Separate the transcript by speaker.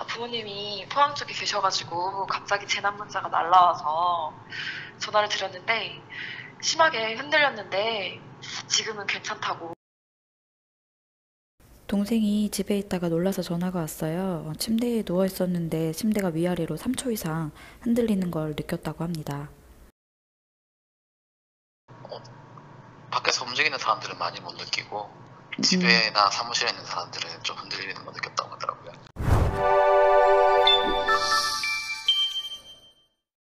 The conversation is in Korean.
Speaker 1: 아, 부모님이 포항 쪽에 계셔가지고 갑자기 재난 문자가 날라와서 전화를 드렸는데 심하게 흔들렸는데 지금은 괜찮다고.
Speaker 2: 동생이 집에 있다가 놀라서 전화가 왔어요. 침대에 누워 있었는데 침대가 위아래로 3초 이상 흔들리는 걸 느꼈다고 합니다.
Speaker 3: 어, 밖에서 움직이는 사람들은 많이 못 느끼고 음. 집에나 사무실에 있는 사람들은 좀 흔들리는 걸 느꼈다고 합니다.